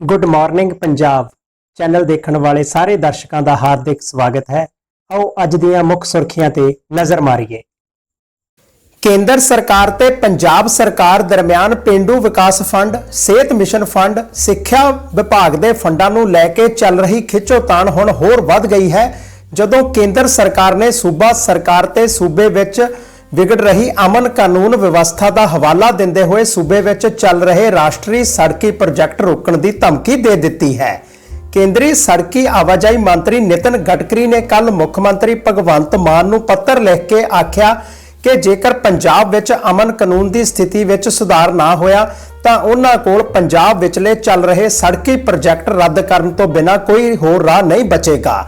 Good morning Punjab channel ਦੇਖਣ ਵਾਲੇ ਸਾਰੇ ਦਰਸ਼ਕਾਂ ਦਾ ਹਾਰਦਿਕ ਸਵਾਗਤ ਹੈ। ਆਓ ਅੱਜ ਦੀਆਂ ਮੁੱਖ ਸੁਰਖੀਆਂ ਤੇ ਨਜ਼ਰ ਮਾਰੀਏ। ਕੇਂਦਰ ਸਰਕਾਰ ਤੇ ਪੰਜਾਬ ਸਰਕਾਰ ਦਰਮਿਆਨ ਪਿੰਡੂ ਵਿਕਾਸ ਫੰਡ, ਸਿਹਤ ਮਿਸ਼ਨ ਫੰਡ, ਸਿੱਖਿਆ ਵਿਭਾਗ ਦੇ ਫੰਡਾਂ ਨੂੰ ਲੈ ਕੇ ਚੱਲ ਰਹੀ ਖਿੱਚੋਤਾਣ ਹੁਣ ਹੋਰ ਵੱਧ ਗਈ ਹੈ। ਜਦੋਂ ਕੇਂਦਰ ਸਰਕਾਰ ਨੇ ਸੂਬਾ ਸਰਕਾਰ ਤੇ ਸੂਬੇ ਵਿੱਚ ਵਿਗੜ ਰਹੀ ਅਮਨ ਕਾਨੂੰਨ ਵਿਵਸਥਾ ਦਾ ਹਵਾਲਾ ਦਿੰਦੇ ਹੋਏ ਸੂਬੇ ਵਿੱਚ ਚੱਲ ਰਹੇ ਰਾਸ਼ਟਰੀ ਸੜਕੀ ਪ੍ਰੋਜੈਕਟ ਰੋਕਣ ਦੀ ਧਮਕੀ ਦੇ ਦਿੱਤੀ ਹੈ। ਕੇਂਦਰੀ ਸੜਕੀ ਆਵਾਜਾਈ ਮੰਤਰੀ ਨਿਤਨ ਗਡਕਰੀ ਨੇ ਕੱਲ ਮੁੱਖ ਮੰਤਰੀ ਭਗਵੰਤ ਮਾਨ ਨੂੰ ਪੱਤਰ ਲਿਖ ਕੇ ਆਖਿਆ ਕਿ ਜੇਕਰ ਪੰਜਾਬ ਵਿੱਚ ਅਮਨ ਕਾਨੂੰਨ ਦੀ ਸਥਿਤੀ ਵਿੱਚ ਸੁਧਾਰ ਨਾ ਹੋਇਆ, ਤਾਂ ਉਹਨਾਂ ਕੋਲ ਪੰਜਾਬ ਵਿਚਲੇ ਚੱਲ ਰਹੇ ਸੜਕੀ ਪ੍ਰੋਜੈਕਟ ਰੱਦ ਕਰਨ ਤੋਂ ਬਿਨਾਂ ਕੋਈ ਹੋਰ ਰਾਹ ਨਹੀਂ ਬਚੇਗਾ।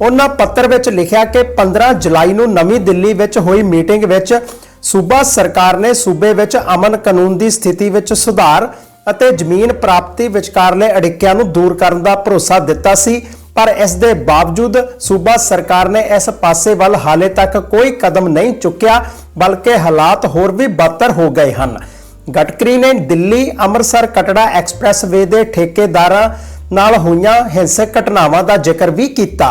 ਉਹਨਾਂ ਪੱਤਰ ਵਿੱਚ ਲਿਖਿਆ ਕਿ 15 ਜੁਲਾਈ ਨੂੰ ਨਵੀਂ ਦਿੱਲੀ ਵਿੱਚ ਹੋਈ ਮੀਟਿੰਗ ਵਿੱਚ ਸੂਬਾ ਸਰਕਾਰ ਨੇ ਸੂਬੇ ਵਿੱਚ ਅਮਨ ਕਾਨੂੰਨ ਦੀ ਸਥਿਤੀ ਵਿੱਚ ਸੁਧਾਰ ਅਤੇ ਜ਼ਮੀਨ ਪ੍ਰਾਪਤੀ ਵਿਚਕਾਰਲੇ ਅੜਿੱਕਿਆਂ ਨੂੰ ਦੂਰ ਕਰਨ ਦਾ ਭਰੋਸਾ ਦਿੱਤਾ ਸੀ, ਪਰ ਇਸ ਦੇ ਬਾਵਜੂਦ ਸੂਬਾ ਸਰਕਾਰ ਨੇ ਇਸ ਪਾਸੇ ਵੱਲ ਹਾਲੇ ਤੱਕ ਕੋਈ ਕਦਮ ਨਹੀਂ ਚੁੱਕਿਆ, ਬਲਕਿ ਹਾਲਾਤ ਹੋਰ ਵੀ ਬਦਤਰ ਹੋ ਗਏ ਹਨ। ਗਟਕਰੀ ਨੇ ਦਿੱਲੀ ਅੰਮ੍ਰਿਤਸਰ ਕਟੜਾ ਐਕਸਪ੍ਰੈਸਵੇ ਦੇ ਠੇਕੇਦਾਰਾਂ ਨਾਲ ਹੋਈਆਂ ਹਿੰਸਕ ਘਟਨਾਵਾਂ ਦਾ ਜ਼ਿਕਰ ਵੀ ਕੀਤਾ।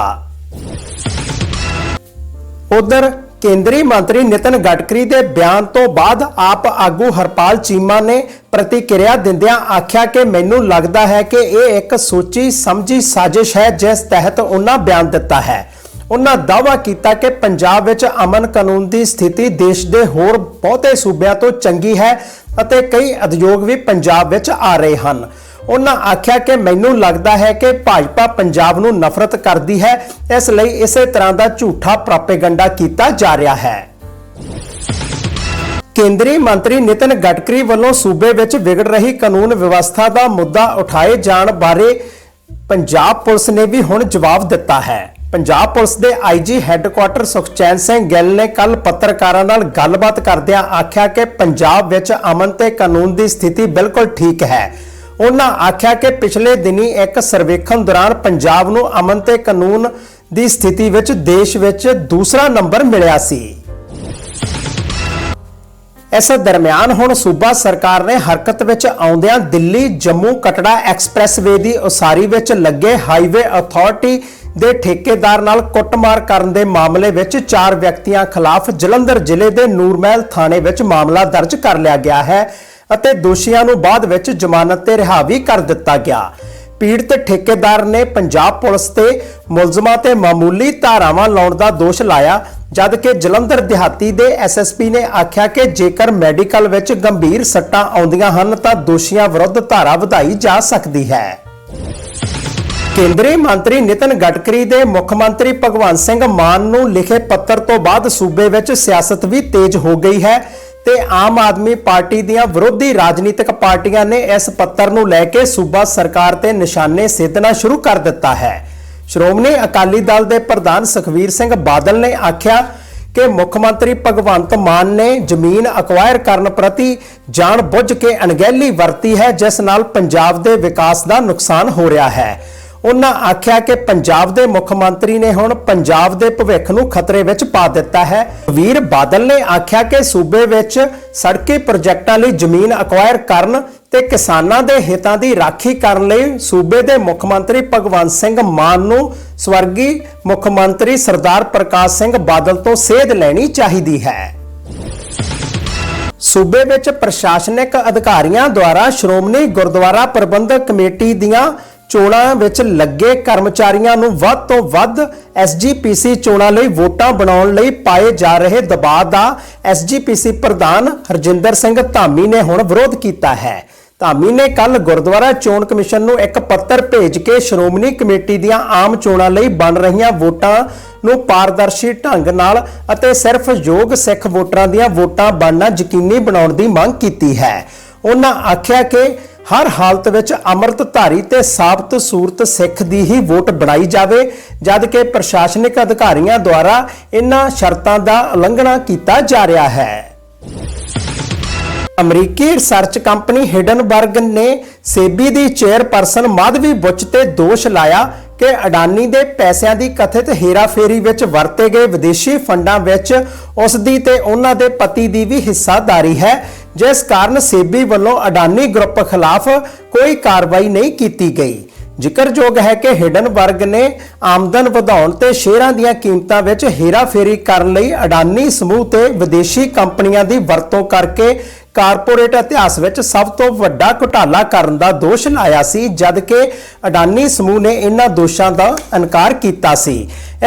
ਉਧਰ ਕੇਂਦਰੀ ਮੰਤਰੀ ਨਿਤਨ ਗਡਕਰੀ ਦੇ ਬਿਆਨ ਤੋਂ ਬਾਅਦ ਆਪ ਆਗੂ ਹਰਪਾਲ ਚੀਮਾ ਨੇ ਪ੍ਰਤੀਕਿਰਿਆ ਦਿੰਦਿਆਂ ਆਖਿਆ ਕਿ ਮੈਨੂੰ ਲੱਗਦਾ ਹੈ ਕਿ ਇਹ ਇੱਕ ਸੋਚੀ ਸਮਝੀ ਸਾਜ਼ਿਸ਼ ਹੈ, ਜਿਸ ਤਹਿਤ ਉਹਨਾਂ ਬਿਆਨ ਦਿੱਤਾ ਹੈ। ਉਹਨਾਂ ਦਾਅਵਾ ਕੀਤਾ ਕਿ ਪੰਜਾਬ ਵਿੱਚ ਅਮਨ ਕਾਨੂੰਨ ਦੀ ਸਥਿਤੀ ਦੇਸ਼ ਦੇ ਹੋਰ ਬਹੁਤੇ ਸੂਬਿਆਂ ਤੋਂ ਚੰਗੀ ਹੈ ਅਤੇ ਕਈ ਉਦਯੋਗ ਵੀ ਪੰਜਾਬ ਵਿੱਚ ਆ ਰਹੇ ਹਨ। ਉਹਨਾਂ ਆਖਿਆ ਕਿ ਮੈਨੂੰ ਲੱਗਦਾ ਹੈ ਕਿ ਭਾਜਪਾ ਪੰਜਾਬ ਨੂੰ ਨਫ਼ਰਤ ਕਰਦੀ ਹੈ, ਇਸ ਲਈ ਇਸੇ ਤਰ੍ਹਾਂ ਦਾ ਝੂਠਾ ਪ੍ਰਾਪੇਗੰਡਾ ਕੀਤਾ ਜਾ ਰਿਹਾ ਹੈ। ਕੇਂਦਰੀ ਮੰਤਰੀ ਨਿਤਨ ਗਡਕਰੀ ਵੱਲੋਂ ਸੂਬੇ ਵਿੱਚ ਵਿਗੜ ਰਹੀ ਕਾਨੂੰਨ ਵਿਵਸਥਾ ਦਾ ਮੁੱਦਾ ਉਠਾਏ ਜਾਣ ਬਾਰੇ ਪੰਜਾਬ ਪੁਲਿਸ ਨੇ ਵੀ ਹੁਣ ਜਵਾਬ ਦਿੱਤਾ ਹੈ। ਪੰਜਾਬ ਪੁਲਿਸ ਦੇ ਆਈਜੀ ਹੈੱਡਕੁਆਟਰ ਸੁਖਚੈਨ ਸਿੰਘ ਗਿੱਲ ਨੇ ਕੱਲ ਪੱਤਰਕਾਰਾਂ ਨਾਲ ਗੱਲਬਾਤ ਕਰਦਿਆਂ ਆਖਿਆ ਕਿ ਪੰਜਾਬ ਵਿੱਚ ਅਮਨ ਤੇ ਕਾਨੂੰਨ ਦੀ ਸਥਿਤੀ ਬਿਲਕੁਲ ਠੀਕ ਹੈ। ਉਹਨਾਂ ਆਖਿਆ ਕਿ ਪਿਛਲੇ ਦਿਨੀ ਇੱਕ ਸਰਵੇਖਣ ਦੌਰਾਨ ਪੰਜਾਬ ਨੂੰ ਅਮਨ ਤੇ ਕਾਨੂੰਨ ਦੀ ਸਥਿਤੀ ਵਿੱਚ ਦੇਸ਼ ਵਿੱਚ ਦੂਸਰਾ ਨੰਬਰ ਮਿਲਿਆ ਸੀ। ਇਸ ਦਰਮਿਆਨ ਹੁਣ ਸੂਬਾ ਸਰਕਾਰ ਨੇ ਹਰਕਤ ਵਿੱਚ ਆਉਂਦਿਆਂ ਦਿੱਲੀ ਜੰਮੂ ਕਟੜਾ ਐਕਸਪ੍ਰੈਸਵੇ ਦੀ ਉਸਾਰੀ ਵਿੱਚ ਲੱਗੇ ਹਾਈਵੇ ਅਥਾਰਟੀ ਦੇ ਠੇਕੇਦਾਰ ਨਾਲ ਕੁੱਟਮਾਰ ਕਰਨ ਦੇ ਮਾਮਲੇ ਵਿੱਚ ਚਾਰ ਵਿਅਕਤੀਆਂ ਖਿਲਾਫ ਜਲੰਧਰ ਜ਼ਿਲ੍ਹੇ ਦੇ ਨੂਰਮਹਿਲ ਥਾਣੇ ਵਿੱਚ ਮਾਮਲਾ ਦਰਜ ਕਰ ਲਿਆ ਗਿਆ ਹੈ। ਅਤੇ ਦੋਸ਼ੀਆਂ ਨੂੰ ਬਾਅਦ ਵਿੱਚ ਜ਼ਮਾਨਤ ਤੇ ਰਿਹਾ ਵੀ ਕਰ ਦਿੱਤਾ ਗਿਆ। ਪੀੜਤ ਠੇਕੇਦਾਰ ਨੇ ਪੰਜਾਬ ਪੁਲਿਸ ਤੇ ਮੁਲਜ਼ਮਾਂ ਤੇ ਮਾਮੂਲੀ ਧਾਰਾਵਾਂ ਲਾਉਣ ਦਾ ਦੋਸ਼ ਲਾਇਆ ਜਦ ਕਿ ਜਲੰਧਰ ਦਿਹਾਤੀ ਦੇ ਐਸਐਸਪੀ ਨੇ ਆਖਿਆ ਕਿ ਜੇਕਰ ਮੈਡੀਕਲ ਵਿੱਚ ਗੰਭੀਰ ਸੱਟਾਂ ਆਉਂਦੀਆਂ ਹਨ, ਤਾਂ ਦੋਸ਼ੀਆਂ ਵਿਰੁੱਧ ਧਾਰਾ ਵਧਾਈ ਜਾ ਸਕਦੀ ਹੈ। ਕੇਂਦਰੀ ਮੰਤਰੀ ਨਿਤਨ ਗਡਕਰੀ ਦੇ ਮੁੱਖ ਮੰਤਰੀ ਭਗਵੰਤ ਸਿੰਘ ਮਾਨ ਨੂੰ ਲਿਖੇ ਪੱਤਰ ਤੋਂ ਬਾਅਦ ਸੂਬੇ ਵਿੱਚ ਸਿਆਸਤ ਵੀ ਤੇਜ਼ ਹੋ ਗਈ ਹੈ। ਤੇ ਆਮ ਆਦਮੀ ਪਾਰਟੀ ਦੀਆਂ ਵਿਰੋਧੀ ਰਾਜਨੀਤਿਕ ਪਾਰਟੀਆਂ ਨੇ ਇਸ ਪੱਤਰ ਨੂੰ ਲੈ ਕੇ ਸੂਬਾ ਸਰਕਾਰ ਤੇ ਨਿਸ਼ਾਨੇ ਸਾਧਣਾ ਸ਼ੁਰੂ ਕਰ ਦਿੱਤਾ ਹੈ। ਸ਼੍ਰੋਮਣੀ ਅਕਾਲੀ ਦਲ ਦੇ ਪ੍ਰਧਾਨ ਸੁਖਵੀਰ ਸਿੰਘ ਬਾਦਲ ਨੇ ਆਖਿਆ ਕਿ ਮੁੱਖ ਮੰਤਰੀ ਭਗਵੰਤ ਮਾਨ ਨੇ ਜ਼ਮੀਨ ਅਕਵਾਇਰ ਕਰਨ ਪ੍ਰਤੀ ਜਾਣ ਬੁੱਝ ਕੇ ਅਣਗਹਿਲੀ ਵਰਤੀ ਹੈ, ਜਿਸ ਨਾਲ ਪੰਜਾਬ ਦੇ ਵਿਕਾਸ ਦਾ ਨੁਕਸਾਨ ਹੋ ਰਿਹਾ ਹੈ। ਉਹਨਾਂ ਆਖਿਆ ਕਿ ਪੰਜਾਬ ਦੇ ਮੁੱਖ ਮੰਤਰੀ ਨੇ ਹੁਣ ਪੰਜਾਬ ਦੇ ਭਵਿੱਖ ਨੂੰ ਖਤਰੇ ਵਿੱਚ ਪਾ ਦਿੱਤਾ ਹੈ। ਵੀਰ ਬਾਦਲ ਨੇ ਆਖਿਆ ਕਿ ਸੂਬੇ ਵਿੱਚ ਸੜਕੀ ਪ੍ਰੋਜੈਕਟਾਂ ਲਈ ਜ਼ਮੀਨ ਅਕਵਾਇਰ ਕਰਨ ਤੇ ਕਿਸਾਨਾਂ ਦੇ ਹਿੱਤਾਂ ਦੀ ਰਾਖੀ ਕਰਨ ਲਈ ਸੂਬੇ ਦੇ ਮੁੱਖ ਮੰਤਰੀ ਭਗਵੰਤ ਸਿੰਘ ਮਾਨ ਨੂੰ ਸਵਰਗੀ ਮੁੱਖ ਮੰਤਰੀ ਸਰਦਾਰ ਪ੍ਰਕਾਸ਼ ਸਿੰਘ ਬਾਦਲ ਤੋਂ ਸੇਧ ਲੈਣੀ ਚਾਹੀਦੀ ਹੈ। ਸੂਬੇ ਵਿੱਚ ਪ੍ਰਸ਼ਾਸਨਿਕ ਅਧਿਕਾਰੀਆਂ ਦੁਆਰਾ ਸ਼੍ਰੋਮਣੀ ਗੁਰਦੁਆਰਾ ਪ੍ਰਬੰਧਕ ਕਮੇਟੀ ਦੀਆਂ ਚੋਣਾਂ ਵਿੱਚ ਲੱਗੇ ਕਰਮਚਾਰੀਆਂ ਨੂੰ ਵੱਧ ਤੋਂ ਵੱਧ ਐਸਜੀਪੀਸੀ ਚੋਣਾਂ ਲਈ ਵੋਟਾਂ ਬਣਾਉਣ ਲਈ ਪਾਏ ਜਾ ਰਹੇ ਦਬਾਅ ਦਾ ਐਸਜੀਪੀਸੀ ਪ੍ਰਧਾਨ ਹਰਜਿੰਦਰ ਸਿੰਘ ਧਾਮੀ ਨੇ ਹੁਣ ਵਿਰੋਧ ਕੀਤਾ ਹੈ। ਧਾਮੀ ਨੇ ਕੱਲ ਗੁਰਦੁਆਰਾ ਚੋਣ ਕਮਿਸ਼ਨ ਨੂੰ ਇੱਕ ਪੱਤਰ ਭੇਜ ਕੇ ਸ਼੍ਰੋਮਣੀ ਕਮੇਟੀ ਦੀਆਂ ਆਮ ਚੋਣਾਂ ਲਈ ਬਣ ਰਹੀਆਂ ਵੋਟਾਂ ਨੂੰ ਪਾਰਦਰਸ਼ੀ ਢੰਗ ਨਾਲ ਅਤੇ ਸਿਰਫ ਯੋਗ ਸਿੱਖ ਵੋਟਰਾਂ ਦੀਆਂ ਵੋਟਾਂ ਬਣਨਾ ਯਕੀਨੀ ਬਣਾਉਣ ਦੀ ਮੰਗ ਕੀਤੀ ਹੈ। ਉਹਨਾਂ ਆਖਿਆ ਕਿ ਹਰ ਹਾਲਤ ਵਿੱਚ ਅੰਮ੍ਰਿਤਧਾਰੀ ਤੇ ਸਾਬਤ ਸੂਰਤ ਸਿੱਖ ਦੀ ਹੀ ਵੋਟ ਬਣਾਈ ਜਾਵੇ, ਜਦ ਕਿ ਪ੍ਰਸ਼ਾਸਨਿਕ ਅਧਿਕਾਰੀਆਂ ਦੁਆਰਾ ਇਹਨਾਂ ਸ਼ਰਤਾਂ ਦਾ ਉਲੰਘਣਾ ਕੀਤਾ ਜਾ ਰਿਹਾ ਹੈ। ਅਮਰੀਕੀ ਰਿਸਰਚ ਕੰਪਨੀ ਹਿਡਨਬਰਗ ਨੇ ਸੇਬੀ ਦੀ ਚੇਅਰਪਰਸਨ ਮਾਧਵੀ ਬੁੱਚ ਤੇ ਦੋਸ਼ ਲਾਇਆ ਕਿ ਅਡਾਨੀ ਦੇ ਪੈਸਿਆਂ ਦੀ ਕਥਿਤ ਹੇਰਾਫੇਰੀ ਵਿੱਚ ਵਰਤੇ ਗਏ ਵਿਦੇਸ਼ੀ ਫੰਡਾਂ ਵਿੱਚ ਉਸ ਦੀ ਤੇ ਉਹਨਾਂ ਦੇ ਪਤੀ ਦੀ ਵੀ ਹਿੱਸਾਦਾਰੀ ਹੈ। ਜਿਸ ਕਾਰਨ ਸੇਬੀ ਵੱਲੋਂ ਅਡਾਨੀ ਗਰੁੱਪ ਖਿਲਾਫ ਕੋਈ ਕਾਰਵਾਈ ਨਹੀਂ ਕੀਤੀ ਗਈ। ਜ਼ਿਕਰਯੋਗ ਹੈ ਕਿ ਹਿਡਨਬਰਗ ਨੇ ਆਮਦਨ ਵਧਾਉਣ ਤੇ ਸ਼ੇਅਰਾਂ ਦੀਆਂ ਕੀਮਤਾਂ ਵਿੱਚ ਹੇਰਾਫੇਰੀ ਕਰਨ ਲਈ ਅਡਾਨੀ ਸਮੂਹ ਤੇ ਵਿਦੇਸ਼ੀ ਕੰਪਨੀਆਂ ਦੀ ਵਰਤੋਂ ਕਰਕੇ ਕਾਰਪੋਰੇਟ ਇਤਿਹਾਸ ਵਿੱਚ ਸਭ ਤੋਂ ਵੱਡਾ ਘੁਟਾਲਾ ਕਰਨ ਦਾ ਦੋਸ਼ ਲਾਇਆ ਸੀ, ਜਦਕਿ ਅਡਾਨੀ ਸਮੂਹ ਨੇ ਇਹਨਾਂ ਦੋਸ਼ਾਂ ਦਾ ਇਨਕਾਰ ਕੀਤਾ ਸੀ।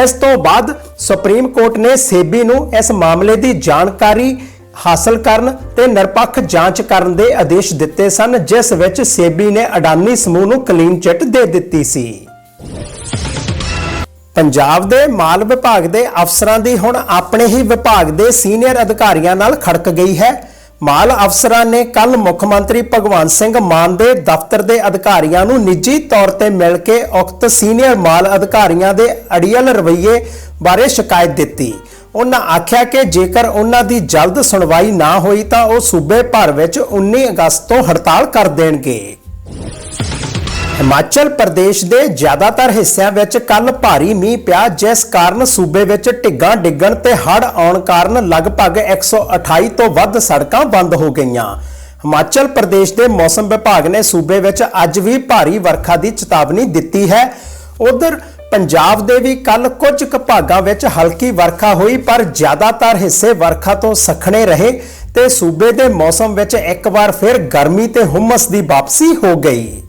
ਇਸ ਤੋਂ ਬਾਅਦ ਸੁਪਰੀਮ ਕੋਰਟ ਨੇ ਸੇਬੀ ਨੂੰ ਇਸ ਮਾਮਲੇ ਦੀ ਜਾਣਕਾਰੀ ਹਾਸਲ ਕਰਨ ਤੇ ਨਿਰਪੱਖ ਜਾਂਚ ਕਰਨ ਦੇ ਆਦੇਸ਼ ਦਿੱਤੇ ਸਨ, ਜਿਸ ਵਿੱਚ ਸੇਬੀ ਨੇ ਅਡਾਨੀ ਸਮੂਹ ਨੂੰ ਕਲੀਨ ਚਿੱਟ ਦੇ ਦਿੱਤੀ ਸੀ। ਪੰਜਾਬ ਦੇ ਮਾਲ ਵਿਭਾਗ ਦੇ ਅਫਸਰਾਂ ਦੀ ਹੁਣ ਆਪਣੇ ਹੀ ਵਿਭਾਗ ਦੇ ਸੀਨੀਅਰ ਅਧਿਕਾਰੀਆਂ ਨਾਲ ਖੜਕ ਗਈ ਹੈ। ਮਾਲ ਅਫਸਰਾਂ ਨੇ ਕੱਲ ਮੁੱਖ ਮੰਤਰੀ ਭਗਵੰਤ ਸਿੰਘ ਮਾਨ ਦੇ ਦਫ਼ਤਰ ਦੇ ਅਧਿਕਾਰੀਆਂ ਨੂੰ ਨਿੱਜੀ ਤੌਰ ਤੇ ਮਿਲ ਕੇ ਉਕਤ ਸੀਨੀਅਰ ਮਾਲ ਅਧਿਕਾਰੀਆਂ ਦੇ ਅੜੀਅਲ ਰਵੱਈਏ ਬਾਰੇ ਸ਼ਿਕਾਇਤ ਦਿੱਤੀ। ਉਹਨਾਂ ਆਖਿਆ ਕਿ ਜੇਕਰ ਉਹਨਾਂ ਦੀ ਜਲਦ ਸੁਣਵਾਈ ਨਾ ਹੋਈ ਤਾਂ ਉਹ ਸੂਬੇ ਭਰ ਵਿੱਚ 19 ਅਗਸਤ ਤੋਂ ਹੜਤਾਲ ਕਰ ਦੇਣਗੇ। ਹਿਮਾਚਲ ਪ੍ਰਦੇਸ਼ ਦੇ ਜ਼ਿਆਦਾਤਰ ਹਿੱਸਿਆਂ ਵਿੱਚ ਕੱਲ ਭਾਰੀ ਮੀਂਹ ਪਿਆ, ਜਿਸ ਕਾਰਨ ਸੂਬੇ ਵਿੱਚ ਢਿੱਗਾਂ ਡਿੱਗਣ ਤੇ ਹੜ੍ਹ ਆਉਣ ਕਾਰਨ ਲਗਭਗ 128 ਤੋਂ ਵੱਧ ਸੜਕਾਂ ਬੰਦ ਹੋ ਗਈਆਂ। ਹਿਮਾਚਲ ਪ੍ਰਦੇਸ਼ ਦੇ ਮੌਸਮ ਵਿਭਾਗ ਨੇ ਸੂਬੇ ਵਿੱਚ ਅੱਜ ਵੀ ਭਾਰੀ ਵਰਖਾ ਦੀ ਚੇਤਾਵਨੀ ਦਿੱਤੀ ਹੈ। ਉਧਰ ਪੰਜਾਬ ਦੇ ਵੀ ਕੱਲ ਕੁਝ ਕੁ ਭਾਗਾਂ ਵਿੱਚ ਹਲਕੀ ਵਰਖਾ ਹੋਈ, ਪਰ ਜ਼ਿਆਦਾਤਰ ਹਿੱਸੇ ਵਰਖਾ ਤੋਂ ਸਖਣੇ ਰਹੇ ਤੇ ਸੂਬੇ ਦੇ ਮੌਸਮ ਵਿੱਚ ਇੱਕ ਵਾਰ ਫਿਰ ਗਰਮੀ ਤੇ ਹੁਮਸ ਦੀ ਵਾਪਸੀ ਹੋ ਗਈ।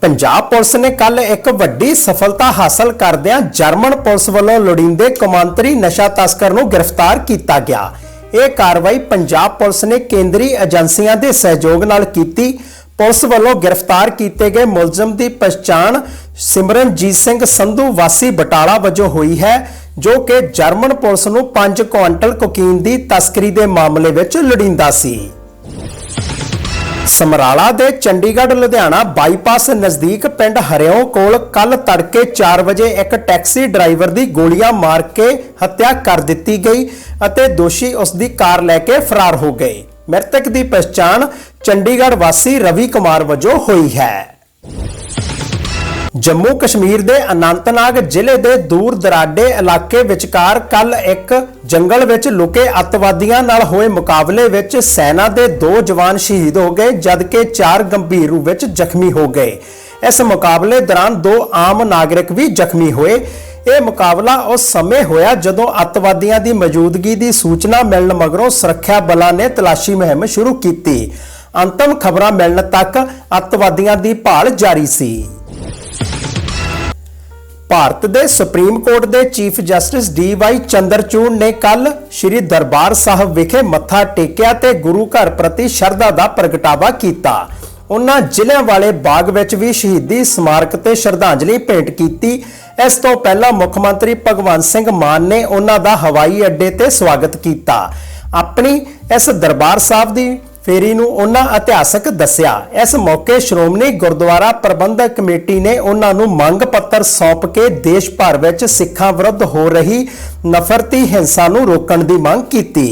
ਪੰਜਾਬ ਪੁਲਿਸ ਨੇ ਕੱਲ ਇੱਕ ਵੱਡੀ ਸਫਲਤਾ ਹਾਸਲ ਕਰਦਿਆਂ ਜਰਮਨ ਪੁਲਿਸ ਵੱਲੋਂ ਲੋੜੀਂਦੇ ਕੌਮਾਂਤਰੀ ਨਸ਼ਾ ਤਸਕਰ ਨੂੰ ਗ੍ਰਿਫਤਾਰ ਕੀਤਾ ਗਿਆ। ਇਹ ਕਾਰਵਾਈ ਪੰਜਾਬ ਪੁਲਿਸ ਨੇ ਕੇਂਦਰੀ ਏਜੰਸੀਆਂ ਦੇ ਸਹਿਯੋਗ ਨਾਲ ਕੀਤੀ ਪੁਲਿਸ ਵੱਲੋਂ ਗ੍ਰਿਫਤਾਰ ਕੀਤੇ ਗਏ ਮੁਲਜ਼ਮ ਦੀ ਪਛਾਣ ਸਿਮਰਨਜੀਤ ਸਿੰਘ ਸੰਧੂ ਵਾਸੀ ਬਟਾਲਾ ਵਜੋਂ ਹੋਈ ਹੈ, ਜੋ ਕਿ ਜਰਮਨ ਪੁਲਿਸ ਨੂੰ 5 ਕੁਆਂਟਲ ਕੋਕੀਨ ਦੀ ਤਸਕਰੀ ਦੇ ਮਾਮਲੇ ਵਿੱਚ ਲੋੜੀਂਦਾ ਸੀ। ਸਮਰਾਲਾ ਦੇ ਚੰਡੀਗੜ੍ਹ, ਲੁਧਿਆਣਾ ਬਾਈਪਾਸ ਨਜ਼ਦੀਕ ਪਿੰਡ ਹਰਿਓ ਕੋਲ ਕੱਲ ਤੜਕੇ 4 ਵਜੇ ਇੱਕ ਟੈਕਸੀ ਡਰਾਈਵਰ ਦੀ ਗੋਲੀਆਂ ਮਾਰ ਕੇ ਹੱਤਿਆ ਕਰ ਦਿੱਤੀ ਗਈ ਅਤੇ ਦੋਸ਼ੀ ਉਸ ਦੀ ਕਾਰ ਲੈ ਕੇ ਫਰਾਰ ਹੋ ਗਏ। ਮ੍ਰਿਤਕ ਦੀ ਪਛਾਣ ਚੰਡੀਗੜ੍ਹ ਵਾਸੀ ਰਵੀ ਕੁਮਾਰ ਵਜੋਂ ਹੋਈ ਹੈ। ਜੰਮੂ ਕਸ਼ਮੀਰ ਦੇ ਅਨੰਤਨਾਗ ਜ਼ਿਲ੍ਹੇ ਦੇ ਦੂਰ ਦਰਾਡੇ ਇਲਾਕੇ ਵਿਚਕਾਰ ਕੱਲ ਇੱਕ ਜੰਗਲ ਵਿੱਚ ਲੁਕੇ ਅੱਤਵਾਦੀਆਂ ਨਾਲ ਹੋਏ ਮੁਕਾਬਲੇ ਵਿੱਚ ਸੈਨਾ ਦੇ ਦੋ ਜਵਾਨ ਸ਼ਹੀਦ ਹੋ ਗਏ, ਜਦਕਿ ਚਾਰ ਗੰਭੀਰ ਰੂਪ ਵਿੱਚ ਜ਼ਖਮੀ ਹੋ ਗਏ। ਇਸ ਮੁਕਾਬਲੇ ਦੌਰਾਨ ਦੋ ਆਮ ਨਾਗਰਿਕ ਵੀ ਜ਼ਖਮੀ ਹੋਏ। ਇਹ ਮੁਕਾਬਲਾ ਉਸ ਸਮੇਂ ਹੋਇਆ ਜਦੋਂ ਅੱਤਵਾਦੀਆਂ ਦੀ ਮੌਜੂਦਗੀ ਦੀ ਸੂਚਨਾ ਮਿਲਣ ਮਗਰੋਂ ਸੁਰੱਖਿਆ ਬਲਾਂ ਨੇ ਤਲਾਸ਼ੀ ਮੁਹਿੰਮ ਸ਼ੁਰੂ ਕੀਤੀ। ਅੰਤਮ ਖਬਰਾਂ ਮਿਲਣ ਤੱਕ ਅੱਤਵਾਦੀਆਂ ਦੀ ਭਾਲ ਜਾਰੀ ਸੀ। ਭਾਰਤ ਦੇ ਸੁਪਰੀਮ ਕੋਰਟ ਦੇ chief justice D Y Chandrachud ਨੇ ਕੱਲ ਸ੍ਰੀ ਦਰਬਾਰ ਸਾਹਿਬ ਵਿਖੇ ਮੱਥਾ ਟੇਕਿਆ ਤੇ ਗੁਰੂ ਘਰ ਪ੍ਰਤੀ ਸ਼ਰਧਾ ਦਾ ਪ੍ਰਗਟਾਵਾ ਕੀਤਾ। ਉਹਨਾਂ ਜ਼ਿਲ੍ਹਿਆਂ ਵਾਲੇ ਬਾਗ ਵਿੱਚ ਵੀ ਸ਼ਹੀਦੀ ਸਮਾਰਕ ਤੇ ਸ਼ਰਧਾਂਜਲੀ ਭੇਂਟ ਕੀਤੀ ਇਸ ਤੋਂ ਪਹਿਲਾਂ ਮੁੱਖ ਮੰਤਰੀ ਭਗਵੰਤ ਸਿੰਘ ਮਾਨ ਨੇ ਉਹਨਾਂ ਦਾ ਹਵਾਈ ਅੱਡੇ ਤੇ ਸਵਾਗਤ ਕੀਤਾ। ਆਪਣੀ ਇਸ ਦਰਬਾਰ ਸਾਹਿਬ ਦੀ ਫੇਰੀ ਨੂੰ ਉਹਨਾਂ ਇਤਿਹਾਸਕ ਦੱਸਿਆ। ਇਸ ਮੌਕੇ ਸ਼੍ਰੋਮਣੀ ਗੁਰਦੁਆਰਾ ਪ੍ਰਬੰਧਕ ਕਮੇਟੀ ਨੇ ਉਹਨਾਂ ਨੂੰ ਮੰਗ ਪੱਤਰ ਸੌਂਪ ਕੇ ਦੇਸ਼ ਭਰ ਵਿੱਚ ਸਿੱਖਾਂ ਵਿਰੁੱਧ ਹੋ ਰਹੀ ਨਫ਼ਰਤੀ ਹਿੰਸਾ ਨੂੰ ਰੋਕਣ ਦੀ ਮੰਗ ਕੀਤੀ।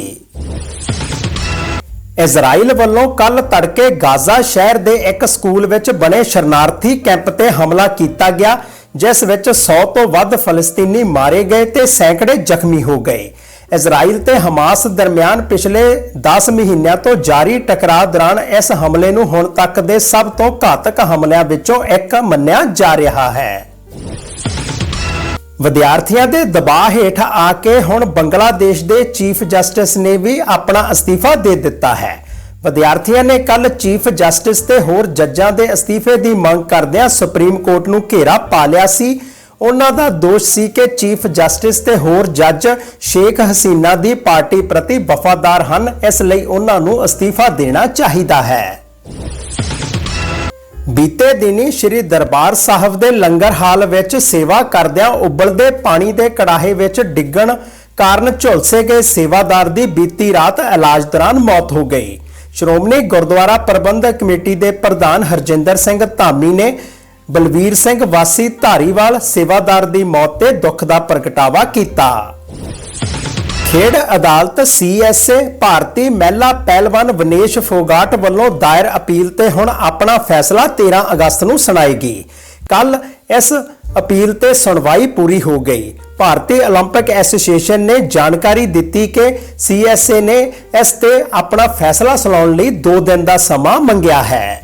ਇਜ਼ਰਾਈਲ ਵੱਲੋਂ ਕੱਲ ਤੜਕੇ ਗਾਜ਼ਾ ਸ਼ਹਿਰ ਦੇ ਇੱਕ ਸਕੂਲ ਵਿੱਚ ਬਣੇ ਸ਼ਰਨਾਰਥੀ ਕੈਂਪ ਤੇ ਹਮਲਾ ਕੀਤਾ ਗਿਆ। ਜਿਸ ਵਿੱਚ 100 ਤੋਂ ਵੱਧ ਫਲਸਤੀਨੀ ਮਾਰੇ ਗਏ ਤੇ ਸੈਂਕੜੇ ਜ਼ਖਮੀ ਹੋ ਗਏ। ਇਜ਼ਰਾਈਲ ਤੇ ਹਮਾਸ ਦਰਮਿਆਨ ਪਿਛਲੇ 10 ਮਹੀਨਿਆਂ ਤੋਂ ਜਾਰੀ ਟਕਰਾਅ ਦੌਰਾਨ ਇਸ ਹਮਲੇ ਨੂੰ ਹੁਣ ਤੱਕ ਦੇ ਸਭ ਤੋਂ ਘਾਤਕ ਹਮਲਿਆਂ ਵਿੱਚੋਂ ਇੱਕ ਮੰਨਿਆ ਜਾ ਰਿਹਾ ਹੈ। ਵਿਦਿਆਰਥੀਆਂ ਦੇ ਦਬਾਅ ਹੇਠ ਆ ਕੇ ਹੁਣ ਬੰਗਲਾਦੇਸ਼ ਦੇ ਚੀਫ ਜਸਟਿਸ ਨੇ ਵੀ ਆਪਣਾ ਅਸਤੀਫਾ ਦੇ ਦਿੱਤਾ ਹੈ। ਵਿਦਿਆਰਥੀਆਂ ਨੇ ਕੱਲ ਚੀਫ ਜਸਟਿਸ ਤੇ ਹੋਰ ਜੱਜਾਂ ਦੇ ਅਸਤੀਫੇ ਦੀ ਮੰਗ ਕਰਦਿਆਂ ਸੁਪਰੀਮ ਕੋਰਟ ਨੂੰ ਘੇਰਾ ਪਾ ਲਿਆ ਸੀ। ਉਹਨਾਂ ਦਾ ਦੋਸ਼ ਸੀ ਕਿ ਚੀਫ ਜਸਟਿਸ ਤੇ ਹੋਰ ਜੱਜ ਸ਼ੇਖ ਹਸੀਨਾ ਦੀ ਪਾਰਟੀ ਪ੍ਰਤੀ ਵਫਾਦਾਰ ਹਨ, ਇਸ ਲਈ ਉਹਨਾਂ ਨੂੰ ਅਸਤੀਫਾ ਦੇਣਾ ਚਾਹੀਦਾ ਹੈ। ਬੀਤੇ ਦਿਨੀ ਸ੍ਰੀ ਦਰਬਾਰ ਸਾਹਿਬ ਦੇ ਲੰਗਰ ਹਾਲ ਵਿੱਚ ਸੇਵਾ ਕਰਦਿਆਂ ਉਬਲਦੇ ਪਾਣੀ ਦੇ ਕੜਾਹੇ ਵਿੱਚ ਡਿੱਗਣ ਕਾਰਨ ਝੁਲਸੇ ਗਏ ਸੇਵਾਦਾਰ ਦੀ ਬੀਤੀ ਰਾਤ ਇਲਾਜ ਦੌਰਾਨ ਮੌਤ ਹੋ ਗਈ। ਸ਼੍ਰੋਮਣੀ ਗੁਰਦੁਆਰਾ ਪ੍ਰਬੰਧਕ ਕਮੇਟੀ ਦੇ ਪ੍ਰਧਾਨ ਹਰਜਿੰਦਰ ਸਿੰਘ ਧਾਮੀ ਨੇ ਬਲਵੀਰ ਸਿੰਘ ਵਾਸੀ ਧਾਰੀਵਾਲ ਸੇਵਾਦਾਰ ਦੀ ਮੌਤ ਤੇ ਦੁੱਖ ਦਾ ਪ੍ਰਗਟਾਵਾ ਕੀਤਾ। ਖੇਡ ਅਦਾਲਤ ਸੀਐਸਏ ਭਾਰਤੀ ਮਹਿਲਾ ਪਹਿਲਵਾਨ ਵਿਨੇਸ਼ ਫੋਗਾਟ ਵੱਲੋਂ ਦਾਇਰ ਅਪੀਲ ਤੇ ਹੁਣ ਆਪਣਾ ਫੈਸਲਾ 13 ਅਗਸਤ ਨੂੰ ਸੁਣਾਏਗੀ। ਕੱਲ ਇਸ ਅਪੀਲ ਤੇ ਸੁਣਵਾਈ ਪੂਰੀ ਹੋ ਗਈ। ਭਾਰਤੀ 올림픽 ਐਸੋਸੀਏਸ਼ਨ ਨੇ ਜਾਣਕਾਰੀ ਦਿੱਤੀ ਕਿ CSA ਨੇ ਇਸ ਤੇ ਆਪਣਾ ਫੈਸਲਾ ਸੁਣਾਉਣ ਲਈ 2 ਦਿਨ ਦਾ ਸਮਾਂ ਮੰਗਿਆ ਹੈ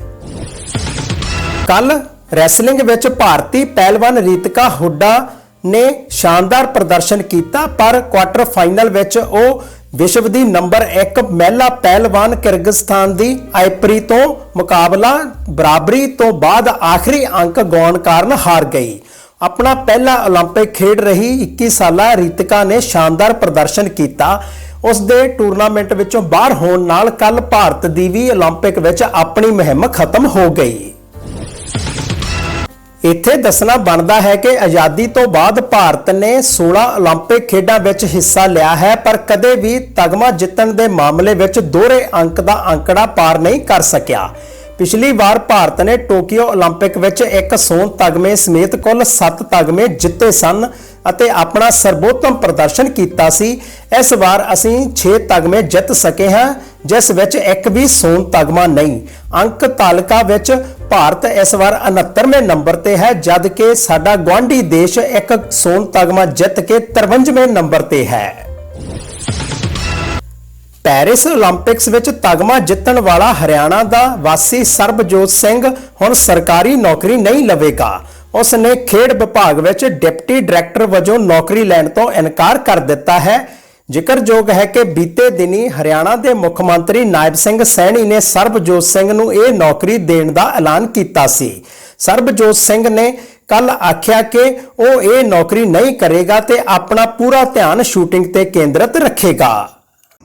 ਕੱਲ ਰੈਸਲਿੰਗ ਵਿੱਚ ਭਾਰਤੀ ਪਹਿਲਵਾਨ ਰੀਤਿਕਾ ਹੁੱਡਾ ਨੇ ਸ਼ਾਨਦਾਰ ਪ੍ਰਦਰਸ਼ਨ ਕੀਤਾ ਪਰ ਕੁਆਟਰ ਫਾਈਨਲ ਵਿੱਚ ਉਹ ਵਿਸ਼ਵ ਦੀ ਨੰਬਰ 1 ਮਹਿਲਾ ਪਹਿਲਵਾਨ ਕਿਰਗਿਸਤਾਨ ਦੀ ਆਇਪਰੀ ਤੋਂ ਮੁਕਾਬਲਾ ਬਰਾਬਰੀ ਤੋਂ ਬਾਅਦ ਆਖਰੀ ਅੰਕ ਗਾਉਣ ਕਾਰਨ ਹਾਰ ਗਈ ਆਪਣਾ ਪਹਿਲਾ 올림픽 ਖੇਡ ਰਹੀ 21 ਸਾਲਾ ਰੀਤਿਕਾ ਨੇ ਸ਼ਾਨਦਾਰ ਪ੍ਰਦਰਸ਼ਨ ਕੀਤਾ ਉਸ ਦੇ ਟੂਰਨਾਮੈਂਟ ਵਿੱਚੋਂ ਬਾਹਰ ਹੋਣ ਨਾਲ ਕੱਲ ਭਾਰਤ ਦੀ ਵੀ 올림픽 ਵਿੱਚ ਆਪਣੀ ਮੁਹਿੰਮ ਖਤਮ ਹੋ ਗਈ ਇੱਥੇ ਦੱਸਣਾ ਬਣਦਾ ਹੈ ਕਿ ਆਜ਼ਾਦੀ ਤੋਂ ਬਾਅਦ ਭਾਰਤ ਨੇ 16 올림픽 ਖੇਡਾਂ ਵਿੱਚ ਹਿੱਸਾ ਲਿਆ ਹੈ ਪਰ ਕਦੇ ਵੀ ਤਗਮਾ ਜਿੱਤਣ ਦੇ ਮਾਮਲੇ ਵਿੱਚ ਦੋਹਰੇ ਅੰਕ ਦਾ ਅੰਕੜਾ ਪਾਰ ਨਹੀਂ ਕਰ ਸਕਿਆ ਪਿਛਲੀ ਵਾਰ ਭਾਰਤ ਨੇ ਟੋਕੀਓ 올림픽 ਵਿੱਚ ਇੱਕ ਸੋਨ ਤਗਮੇ ਸਮੇਤ ਕੁੱਲ 7 ਤਗਮੇ ਜਿੱਤੇ ਸਨ ਅਤੇ ਆਪਣਾ ਸਰਬੋਤਮ ਪ੍ਰਦਰਸ਼ਨ ਕੀਤਾ ਸੀ ਇਸ ਵਾਰ ਅਸੀਂ 6 ਤਗਮੇ ਜਿੱਤ ਸਕੇ ਹਾਂ ਜਿਸ ਵਿੱਚ ਇੱਕ ਵੀ ਸੋਨ ਤਗਮਾ ਨਹੀਂ ਅੰਕ ਤਾਲਿਕਾ ਵਿੱਚ ਭਾਰਤ ਇਸ ਵਾਰ 69ਵੇਂ ਨੰਬਰ ਤੇ ਹੈ ਜਦ ਕਿ ਸਾਡਾ ਗਵਾਂਢੀ ਦੇਸ਼ ਇੱਕ ਸੋਨ ਤਗਮਾ ਜਿੱਤ ਕੇ 53ਵੇਂ ਨੰਬਰ ਤੇ ਹੈ ਪੈਰਿਸ 올림픽ਸ ਵਿੱਚ ਤਗਮਾ ਜਿੱਤਣ ਵਾਲਾ ਹਰਿਆਣਾ ਦਾ ਵਾਸੀ ਸਰਬਜੋਤ ਸਿੰਘ ਹੁਣ ਸਰਕਾਰੀ ਨੌਕਰੀ ਨਹੀਂ ਲਵੇਗਾ। ਉਸ ਨੇ ਖੇਡ ਵਿਭਾਗ ਵਿੱਚ ਡਿਪਟੀ ਡਾਇਰੈਕਟਰ ਵਜੋਂ ਨੌਕਰੀ ਲੈਣ ਤੋਂ ਇਨਕਾਰ ਕਰ ਦਿੱਤਾ ਹੈ। ਜ਼ਿਕਰਯੋਗ ਹੈ ਕਿ ਬੀਤੇ ਦਿਨੀ ਹਰਿਆਣਾ ਦੇ ਮੁੱਖ ਮੰਤਰੀ ਨਾਇਬ ਸਿੰਘ ਸੈਣੀ ਨੇ ਸਰਬਜੋਤ ਸਿੰਘ ਨੂੰ ਇਹ ਨੌਕਰੀ ਦੇਣ ਦਾ ਐਲਾਨ ਕੀਤਾ ਸੀ। ਸਰਬਜੋਤ ਸਿੰਘ ਨੇ ਕੱਲ ਆਖਿਆ ਕਿ ਉਹ ਇਹ ਨੌਕਰੀ ਨਹੀਂ ਕਰੇਗਾ ਤੇ ਆਪਣਾ ਪੂਰਾ ਧਿਆਨ ਸ਼ੂਟਿੰਗ ਤੇ ਕੇਂਦਰਿਤ ਰੱਖੇਗਾ।